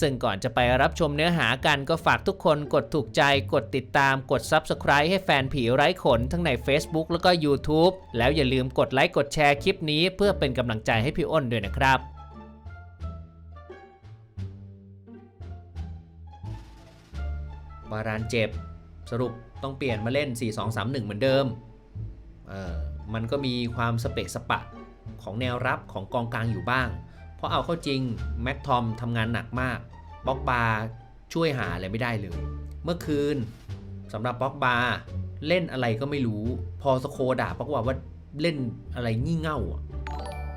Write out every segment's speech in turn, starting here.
ซึ่งก่อนจะไปรับชมเนื้อหากันก็ฝากทุกคนกดถูกใจกดติดตามกด Subscribe ให้แฟนผีไร้ขนทั้งใน Facebook แล้วก็ YouTube แล้วอย่าลืมกดไลค์กดแชร์คลิปนี้เพื่อเป็นกำลังใจให้พี่อ้นด้วยนะครับบารานเจ็บ สรุปต้องเปลี่ยนมาเล่น 4-2-3-1 เหมือนเดิม เออมันก็มีความสเปะสปะของแนวรับของกองกลางอยู่บ้าง เพราะเอาเข้าจริงแม็กทอมทำงานหนักมากบ็อกบาช่วยหาอะไรไม่ได้เลย เมื่อคืนสำหรับบ็อกบาเล่นอะไรก็ไม่รู้ พอสโคด่าบ็อกบาว่าเล่นอะไรงี่เง่า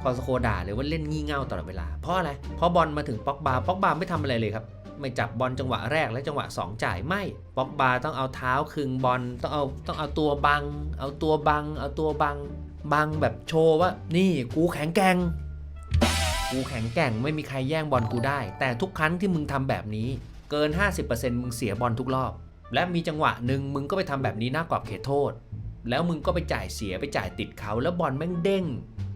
พอสโคด่าเลยว่าเล่นงี่เง่าตลอดเวลา เพราะอะไร เพราะบอลมาถึงบ็อกบาบ็อกบาไม่ทำอะไรเลยครับ ไม่จับบอลจังหวะแรกและจังหวะ 2 จ่ายไม่บ็อกบาต้องเอาเท้าคึงบอลต้องเอาต้องเอาตัวบัง เอาตัวบัง เอาตัวบัง บังแบบโชว์ว่า นี่กูแข็งแกร่ง กูแข็งแกร่งไม่มีใครแย่งบอลกูได้ แต่ทุกครั้งที่มึงทำแบบนี้ เกิน 50%มึงเสียบอลทุกรอบ และมีจังหวะหนึ่งมึงก็ไปทำแบบนี้หน้ากรอบเขตโทษ แล้วมึงก็ไปจ่ายเสียไปจ่ายติดเขาแล้วบอลแม่งเด้ง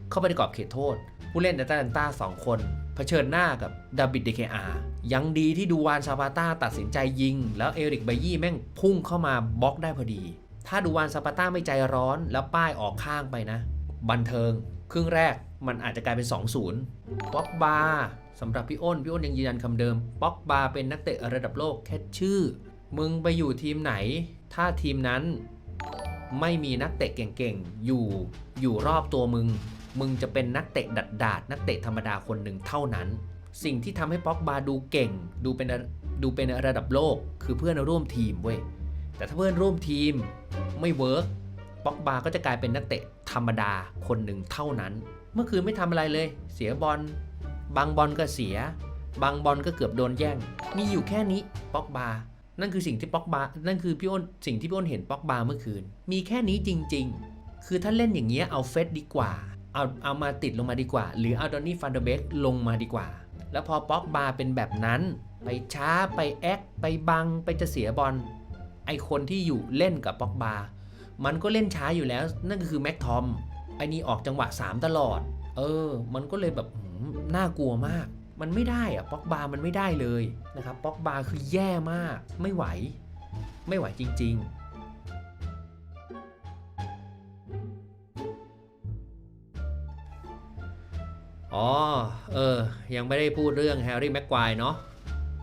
เข้าไปในกรอบเขตโทษ ผู้เล่นแอตแลนตาสองคนเผชิญหน้ากับดาบิดเดเคอายังดีที่ดูวานซาปาต้าตัดสินใจยิง แล้วเอริกไบยี่แม่งพุ่งเข้ามาบล็อกได้พอดี ถ้าดูวานซาปาต้าไม่ใจร้อนแล้วป้ายออกข้างไปนะ บันเทิง ครึ่งแรก มันอาจจะกลายเป็น 2-0ป๊อกบาสำหรับพี่อ้น พี่อ้นยังยืนยันคำเดิมป๊อกบาเป็นนักเตะระดับโลกแค่ชื่อ มึงไปอยู่ทีมไหน ถ้าทีมนั้นไม่มีนักเตะเก่งๆ อยู่อยู่รอบตัวมึง มึงจะเป็นนักเตะดัดดาดๆนักเตะธรรมดาคนหนึ่งเท่านั้น สิ่งที่ทำให้ป๊อกบาดูเก่ง ดูเป็นดูเป็นระดับโลก คือเพื่อนร่วมทีมเว้ยแต่ถ้าเพื่อนร่วมทีมไม่เวิร์ก ป๊อกบาก็จะกลายเป็นนักเตะธรรมดาคนหนึ่งเท่านั้น เมื่อคืนไม่ทำอะไรเลย เสียบอล บางบอลก็เสีย บางบอลก็เกือบโดนแย่ง มีอยู่แค่นี้ป๊อกบา นั่นคือสิ่งที่ป๊อกบา นั่นคือพี่อ้นสิ่งที่พี่อ้นเห็นป๊อกบาเมื่อคืน มีแค่นี้จริง ๆ คือถ้าเล่นอย่างเงี้ยเอาเฟสดีกว่า เอาเอามาติดลงมาดีกว่า หรือเอาดอนนี่ฟันเดอร์เบกลงมาดีกว่า แล้วพอป๊อกบาเป็นแบบนั้น ไปช้าไปแอคไปบังไปจะเสียบอล ไอคนที่อยู่เล่นกับป๊อกบา มันก็เล่นช้าอยู่แล้ว นั่นก็คือแม็กทอมไอ้นี่ออกจังหวะ 3 ตลอด เออ มันก็เลยแบบน่ากลัวมาก มันไม่ได้อะป๊อกบามันไม่ได้เลยนะครับป๊อกบาคือแย่มาก ไม่ไหว ไม่ไหวจริง ๆอ๋อ เออ ยังไม่ได้พูดเรื่องแฮร์รี่แม็กควายเนาะ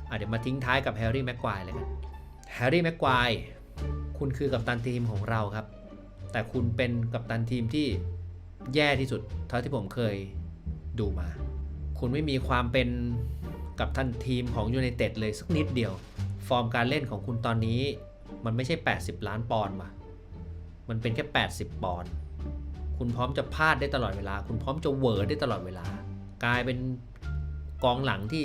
อะเดี๋ยวมาทิ้งท้ายกับแฮร์รี่แม็กควายเลยกัน แฮร์รี่แม็กควาย คุณคือกัปตันทีมของเราครับ แต่คุณเป็นกัปตันทีมที่แย่ที่สุด เท่าที่ผมเคยดูมา คุณไม่มีความเป็นกัปตันทีมของยูไนเต็ดเลยสักนิดเดียว ฟอร์มการเล่นของคุณตอนนี้ มันไม่ใช่ 80 ล้านปอนด์ว่ะ มันเป็นแค่ 80 ปอนด์คุณพร้อมจะพลาดได้ตลอดเวลา คุณพร้อมจะเหวอได้ตลอดเวลา กลายเป็นกองหลังที่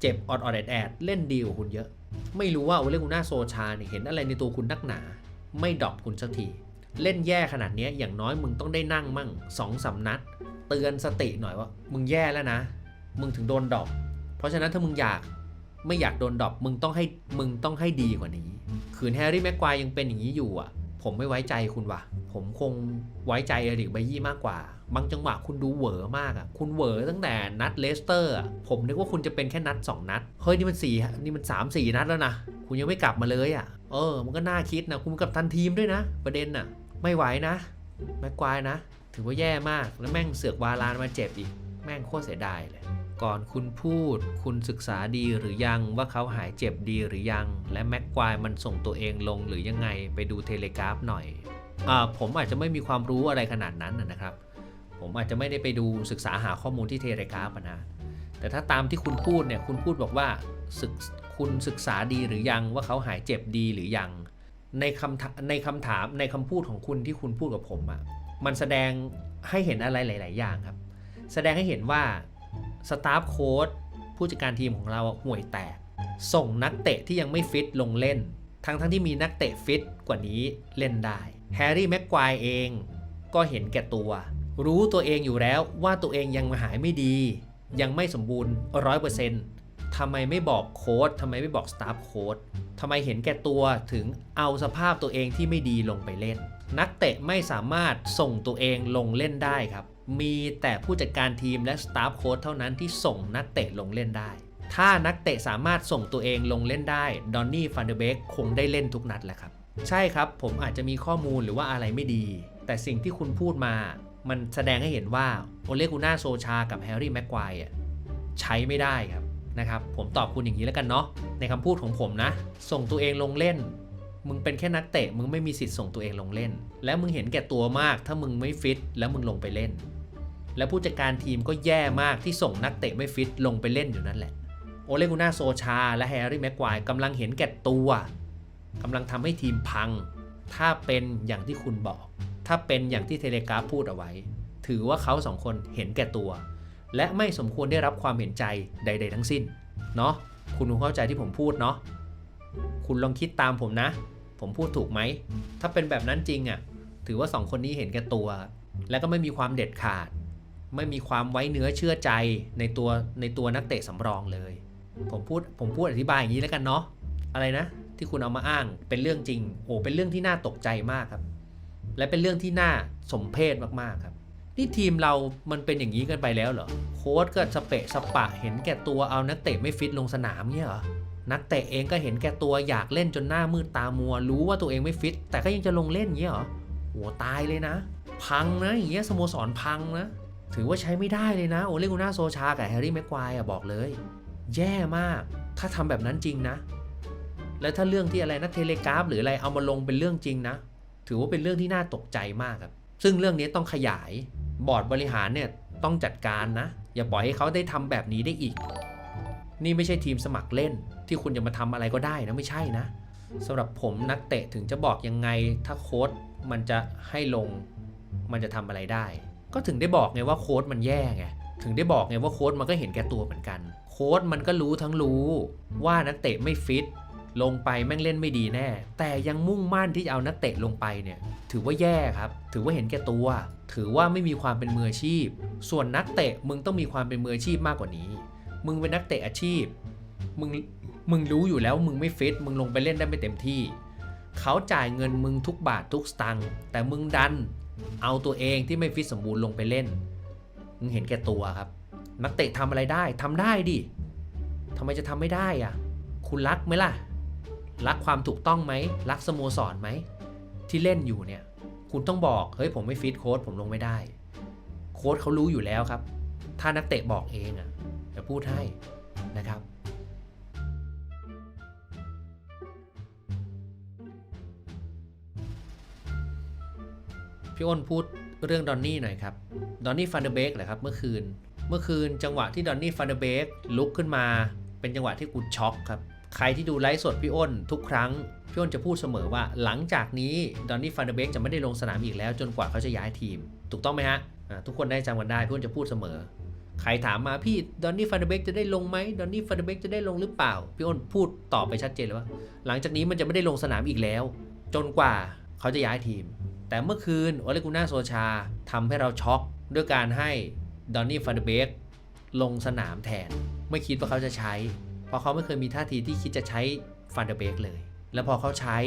เจ็บออดออดแอดแอดเล่นดีกว่าคุณเยอะ ไม่รู้ว่าโอเลกุน่าโซชาเนี่ยเห็นอะไรในตัวคุณนักหนา ไม่ดรอปคุณสักที เล่นแย่ขนาดนี้อย่างน้อยมึงต้องได้นั่งมั่งสองสามนัด เตือนสติหน่อยว่า มึงแย่แล้วนะ มึงถึงโดนดรอปเพราะฉะนั้นถ้ามึงอยากไม่อยากโดนดรอปมึงต้องให้มึงต้องให้ดีกว่านี้คืนแฮร์รี่แม็กควายยังเป็นอย่างนี้อยู่อะ ผมไม่ไว้ใจคุณว่ะ ผมคงไว้ใจเอริกไบยี่มากกว่า บางจังหวะคุณดูเหวอมากอะ คุณเหวอตั้งแต่นัดเลสเตอร์อะ ผมนึกว่าคุณจะเป็นแค่นัด 2 นัด เฮ้ยนี่มันสี่นี่มัน 3 4 นัดแล้วนะ คุณยังไม่กลับมาเลยอะ เออ มันก็น่าคิดนะ คุณกับทันทีมด้วยนะ ประเด็นน่ะ ไม่ไหวนะ แม็กควายนะ ถือว่าแย่มาก แล้วแม่งเสือกวาลานมาเจ็บอีก แม่งโคตรเสียดายเลย ก่อนคุณพูด คุณศึกษาดีหรือยังว่าเขาหายเจ็บดีหรือยัง และแม็กควายมันส่งตัวเองลงหรือยังไงไปดูเทเลกราฟหน่อยอผมอาจจะไม่มีความรู้อะไรขนาดนั้นนะครับ ผมอาจจะไม่ได้ไปดูศึกษาหาข้อมูลที่เทเลกราฟนะแต่ถ้าตามที่คุณพูดเนี่ยคุณพูดบอกว่าศึกคุณศึกษาดีหรือยังว่าเขาหายเจ็บดีหรือยังในคำถาในคำถามในคำพูดของคุณที่คุณพูดกับผมอะ่ะมันแสดงให้เห็นอะไรหลาย ๆ อย่างครับ แสดงให้เห็นว่า สตาฟโค้ดผู้จัดการทีมของเราห่วยแตก ส่งนักเตะที่ยังไม่ฟิตลงเล่น ทั้งทั้งที่มีนักเตะฟิตกว่านี้เล่นได้ แฮร์รี่แม็กควายเองก็เห็นแก่ตัว รู้ตัวเองอยู่แล้วว่าตัวเองยังมาหายไม่ดี ยังไม่สมบูรณ์ร้อยเปอร์เซ็นต์ทำไมไม่บอกโค้ดทำไมไม่บอกสตาฟโค้ดทำไมเห็นแก่ตัวถึงเอาสภาพตัวเองที่ไม่ดีลงไปเล่น นักเตะไม่สามารถส่งตัวเองลงเล่นได้ครับ มีแต่ผู้จัดการทีมและสตาฟโค้ชเท่านั้นที่ส่งนักเตะลงเล่นได้ ถ้านักเตะสามารถส่งตัวเองลงเล่นได้ดอนนี่ฟันเดเบกคงได้เล่นทุกนัดแหละครับ ใช่ครับผมอาจจะมีข้อมูลหรือว่าอะไรไม่ดี แต่สิ่งที่คุณพูดมา มันแสดงให้เห็นว่าโอเลกูน่าโซชากับแฮร์รี่แม็กควายใช้ไม่ได้ครับนะครับผมตอบคุณอย่างนี้แล้วกันเนาะในคำพูดของผมนะ ส่งตัวเองลงเล่น มึงเป็นแค่นักเตะมึงไม่มีสิทธิ์ส่งตัวเองลงเล่น แล้วมึงเห็นแก่ตัวมาก ถ้ามึงไม่ฟิตแล้วมึงลงไปเล่น แล้วผู้จัดการทีมก็แย่มากที่ส่งนักเตะไม่ฟิตลงไปเล่นอยู่นั่นแหละ โอเลกุน่าโซชา และแฮร์รี่แม็กควายกำลังเห็นแก่ตัวกำลังทำให้ทีมพัง ถ้าเป็นอย่างที่คุณบอก ถ้าเป็นอย่างที่เทเลกราฟพูดเอาไว้ ถือว่าเขาสองคนเห็นแก่ตัว และไม่สมควรได้รับความเห็นใจใด ๆ ทั้งสิ้น เนาะคุณคงเข้าใจที่ผมพูดเนาะคุณลองคิดตามผมนะ ผมพูดถูกไหม ถ้าเป็นแบบนั้นจริงอะ่ะ ถือว่าสองคนนี้เห็นแก่ตัว และก็ไม่มีความเด็ดขาด ไม่มีความไว้เนื้อเชื่อใจในตัวในตัวนักเตะสำรองเลย ผมพูดผมพูดอธิบายอย่างนี้แล้วกันเนาะอะไรนะ ที่คุณเอามาอ้างเป็นเรื่องจริงโอ้เป็นเรื่องที่น่าตกใจมากครับ และเป็นเรื่องที่น่าสมเพชมากๆครับนี่ทีมเรามันเป็นอย่างนี้กันไปแล้วเหรอโค้ชก็สเปะสปะเห็นแก่ตัวเอานักเตะไม่ฟิตลงสนามเนี่ยเหรอนักเตะเองก็เห็นแก่ตัวอยากเล่นจนหน้ามืดตามัว รู้ว่าตัวเองไม่ฟิต แต่ก็ยังจะลงเล่นเงี้ยเหรอโหตายเลยนะ พังนะอย่างเงี้ยสโมสรพังนะ ถือว่าใช้ไม่ได้เลยนะ โอเลกุน่าโซชากับแฮร์รี่แม็กควายอะบอกเลย แย่มาก ถ้าทำแบบนั้นจริงนะ แล้วถ้าเรื่องที่อะไรนะเทเลกราฟ หรืออะไรเอามาลงเป็นเรื่องจริงนะ ถือว่าเป็นเรื่องที่น่าตกใจมากครับ ซึ่งเรื่องนี้ต้องขยาย บอร์ดบริหารเนี่ยต้องจัดการนะ อย่าปล่อยให้เขาได้ทำแบบนี้ได้อีก นี่ไม่ใช่ทีมสมัครเล่น ที่คุณจะมาทำอะไรก็ได้นะไม่ใช่นะสำหรับผมนักเตะถึงจะบอกยังไงถ้าโค้ดมันจะให้ลง มันจะทำอะไรได้ ก็ถึงได้บอกไงว่าโค้ดมันแย่ไงถึงได้บอกไงว่าโค้ดมันก็เห็นแก่ตัวเหมือนกัน โค้ดมันก็รู้ทั้งรู้ว่านักเตะไม่ฟิตลงไปแม่งเล่นไม่ดีแน่ แต่ยังมุ่งมั่นที่จะเอานักเตะลงไปเนี่ย ถือว่าแย่ครับ ถือว่าเห็นแก่ตัว ถือว่าไม่มีความเป็นมืออาชีพ ส่วนนักเตะมึงต้องมีความเป็นมืออาชีพมากกว่านี้ มึงเป็นนักเตะอาชีพ มึง มึงรู้อยู่แล้วมึงไม่ฟิต มึงลงไปเล่นได้ไม่เต็มที่ เขาจ่ายเงินมึงทุกบาททุกสตังค์ แต่มึงดัน เอาตัวเองที่ไม่ฟิตสมบูรณ์ลงไปเล่น มึงเห็นแก่ตัวครับ นักเตะทำอะไรได้ทำได้ดิทำไมจะทำไม่ได้อะ คุณรักไหมล่ะ รักความถูกต้องไหม รักสโมสรไหม ที่เล่นอยู่เนี่ย คุณต้องบอก เฮ้ยผมไม่ฟิตโค้ดผมลงไม่ได้ โค้ดเขารู้อยู่แล้วครับ ถ้านักเตะบอกเองอะจะพูดให้นะครับ พี่อ้นพูดเรื่องดอนนี่หน่อยครับ ดอนนี่ฟันเดเบกเหรอครับเมื่อคืน เมื่อคืนจังหวะที่ดอนนี่ฟันเดเบกลุกขึ้นมา เป็นจังหวะที่กูช็อกครับใครที่ดูไลฟ์สดพี่อ้นทุกครั้ง พี่อ้นจะพูดเสมอว่าหลังจากนี้ดอนนี่ฟันเดเบกจะไม่ได้ลงสนามอีกแล้ว จนกว่าเขาจะย้ายทีม ถูกต้องไหมฮะทุกคนได้จำกันได้พี่อ้นจะพูดเสมอ ใครถามมาพี่ดอนนี่ฟันเดเบกจะได้ลงไหมดอนนี่ฟันเดเบกจะได้ลงหรือเปล่า พี่อ้นพูดตอบไปชัดเจนเลยว่า หลังจากนี้มันจะไม่ได้ลงสนามอีกแล้ว จนกว่าเขาจะย้ายทีม แต่เมื่อคืนโอเลกุน่าโซชาทำให้เราช็อกด้วยการให้ดอนนี่ฟันเดเบกลงสนามแทน ไม่คิดว่าเขาจะใช้ เพราะเขาไม่เคยมีท่าทีที่คิดจะใช้ฟันเดเบกเลย แล้วพอเขาใช้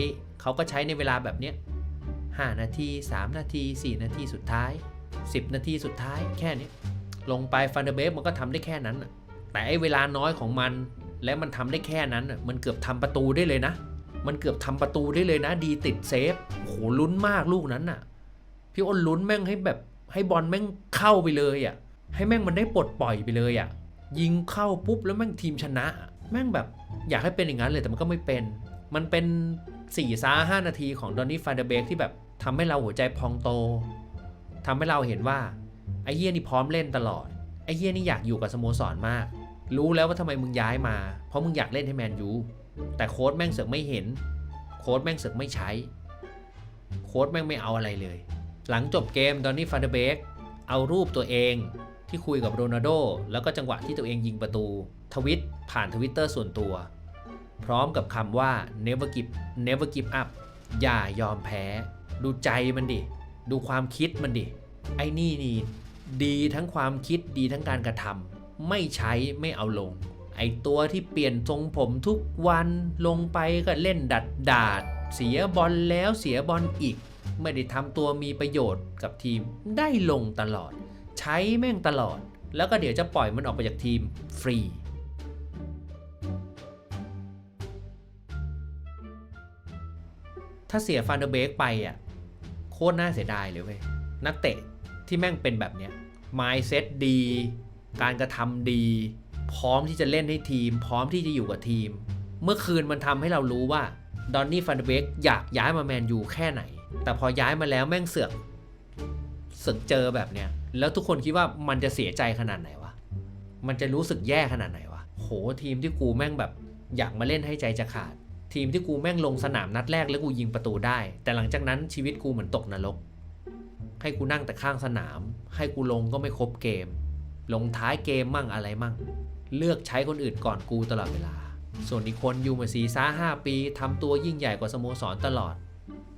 เขาก็ใช้ในเวลาแบบเนี้ย5นาที 3 นาที 4 นาทีสุดท้าย 10 นาทีสุดท้ายแค่นี้ ลงไปฟันเดเบกมันก็ทำได้แค่นั้นแต่ไอ้เวลาน้อยของมัน และมันทำได้แค่นั้นมันเกือบทำประตูได้เลยนะ มันเกือบทำประตูได้เลยนะ ดีติดเซฟโหลุ้นมากลูกนั้นน่ะ พี่อ้นลุ้นแม่งให้แบบให้บอลแม่งเข้าไปเลยอะ ให้แม่งมันได้ปลดปล่อยไปเลยอะ ยิงเข้าปุ๊บแล้วแม่งทีมชนะ แม่งแบบอยากให้เป็นอย่างนั้นเลยแต่มันก็ไม่เป็น มันเป็น4ี่ซาห้านาทีของดอนนี่ฟานเดเบกที่แบบทำให้เราหัวใจพองโตทำให้เราเห็นว่าไอ้เฮียนี่พร้อมเล่นตลอด ไอ้เฮียนี่อยากอยู่กับสโมสรมาก รู้แล้วว่าทำไมมึงย้ายมา เพราะมึงอยากเล่นให้แมนยู แต่โค้ดแม่งเสือกไม่เห็น โค้ดแม่งเสือกไม่ใช้ โค้ดแม่งไม่เอาอะไรเลย หลังจบเกมดอนนี่ฟานเดเบกเอารูปตัวเองที่คุยกับโรนัลโดแล้วก็จังหวะที่ตัวเองยิงประตู ทวิตผ่านทวิตเตอร์ส่วนตัว พร้อมกับคำว่า never give never give up อย่ายอมแพ้ ดูใจมันดิ ดูความคิดมันดิ ไอ้นี่นี่ดีทั้งความคิดดีทั้งการกระทำไม่ใช้ไม่เอาลง ไอตัวที่เปลี่ยนทรงผมทุกวันลงไปก็เล่นดัดดาด เสียบอลแล้วเสียบอลอีก ไม่ได้ทำตัวมีประโยชน์กับทีมได้ลงตลอด ใช้แม่งตลอด แล้วก็เดี๋ยวจะปล่อยมันออกไปจากทีมฟรีถ้าเสียฟันเดอร์เบกไปอะโคตรน่าเสียดายเลยเว้ยนักเตะที่แม่งเป็นแบบเนี้ย mindset ดี การกระทำดี พร้อมที่จะเล่นให้ทีม พร้อมที่จะอยู่กับทีม เมื่อคืนมันทำให้เรารู้ว่าดอนนี่ฟันเดอร์เบกอยากย้ายมาแมนยูแค่ไหน แต่พอย้ายมาแล้วแม่งเสือกเสือกเจอแบบเนี้ยแล้วทุกคนคิดว่ามันจะเสียใจขนาดไหนวะมันจะรู้สึกแย่ขนาดไหนวะโหทีมที่กูแม่งแบบอยากมาเล่นให้ใจจะขาด ทีมที่กูแม่งลงสนามนัดแรกแล้วกูยิงประตูได้ แต่หลังจากนั้นชีวิตกูเหมือนตกนรก ให้กูนั่งแต่ข้างสนาม ให้กูลงก็ไม่ครบเกม ลงท้ายเกมมั่งอะไรมั่ง เลือกใช้คนอื่นก่อนกูตลอดเวลา ส่วนอีกคนอยู่มาสี่ซ้าห้าปีทำตัวยิ่งใหญ่กว่าสโมสรตลอด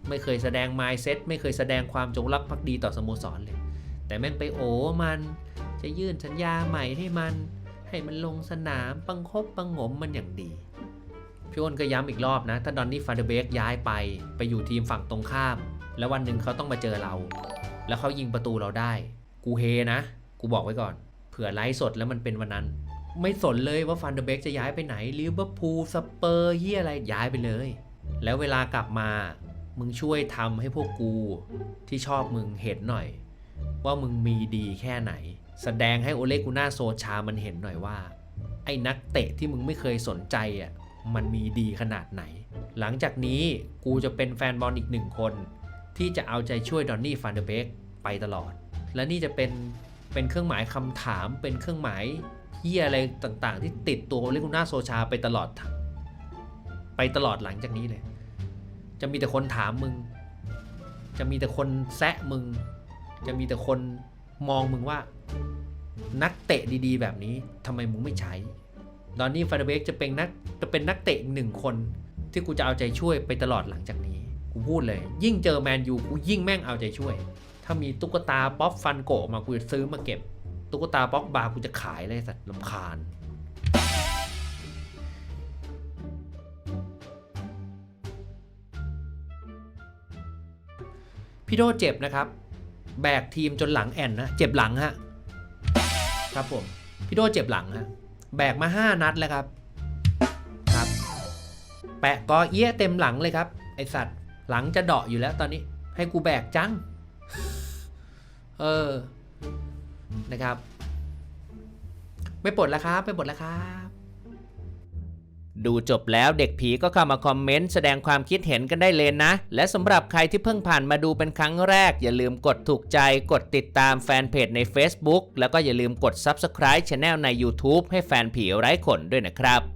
ไม่เคยแสดง mindset ไม่เคยแสดงความจงรักภักดีต่อสโมสรเลย แต่แม่งไปโอ้มันจะยื่นสัญญาใหม่ให้มัน ให้มันลงสนามปังคบปังงมมันอย่างดีพี่อ้นก็ย้ำอีกรอบนะ ถ้าดอนนี่ฟาเดเบกย้ายไปไปอยู่ทีมฝั่งตรงข้าม แล้ววันหนึ่งเขาต้องมาเจอเรา แล้วเขายิงประตูเราได้ กูเฮนะ กูบอกไว้ก่อน เผื่อไลฟ์สดแล้วมันเป็นวันนั้น ไม่สนเลยว่าฟันเดอร์เบกจะย้ายไปไหนลิเวอร์พูลสเปอร์เฮียอะไรย้ายไปเลย แล้วเวลากลับมา มึงช่วยทำให้พวกกูที่ชอบมึงเห็นหน่อย ว่ามึงมีดีแค่ไหน แสดงให้โอเลกุน่าโซชามันเห็นหน่อยว่า ไอ้นักเตะที่มึงไม่เคยสนใจอะมันมีดีขนาดไหน หลังจากนี้กูจะเป็นแฟนบอลอีกหนึ่งคน ที่จะเอาใจช่วยดอนนี่ฟานเดอร์เบกไปตลอด และนี่จะเป็นเป็นเครื่องหมายคำถามเป็นเครื่องหมาย เฮียอะไรต่างๆ ที่ติดตัวโอเลกุน่าโซชาไปตลอด ไปตลอดหลังจากนี้เลย จะมีแต่คนถามมึง จะมีแต่คนแซะมึง จะมีแต่คนมองมึงว่า นักเตะดีๆ แบบนี้ทำไมมึงไม่ใช้ดอนนี่ฟาร์เบกจะเป็นนักจะเป็นนักเตะอีกหนึ่งคนที่กูจะเอาใจช่วยไปตลอดหลังจากนี้ กูพูดเลย ยิ่งเจอแมนยูกูยิ่งแม่งเอาใจช่วย ถ้ามีตุ๊กตาป๊อปฟันโกะมากูจะซื้อมาเก็บ ตุ๊กตาป๊อกบาร์กูจะขายเลยสัตว์ลำคาญ พี่โดเจ็บนะครับ แบกทีมจนหลังแอนนะ เจ็บหลังฮะ ครับผม พี่โดเจ็บหลังฮะ แบกมา 5 นัดแล้วครับ ครับ แปะกอเอี้ยเต็มหลังเลยครับ ไอสัตว์หลังจะเดาะอยู่แล้วตอนนี้ ให้กูแบกจัง เออ นะครับ ไม่ปลดแล้วครับ ไม่ปลดแล้วครับ ดูจบแล้วเด็กผีก็เข้ามาคอมเมนต์แสดงความคิดเห็นกันได้เลยนะ และสำหรับใครที่เพิ่งผ่านมาดูเป็นครั้งแรก อย่าลืมกดถูกใจกดติดตามแฟนเพจใน Facebook แล้วก็อย่าลืมกด Subscribe Channel ใน YouTube ให้แฟนผีไร้ขนด้วยนะครับ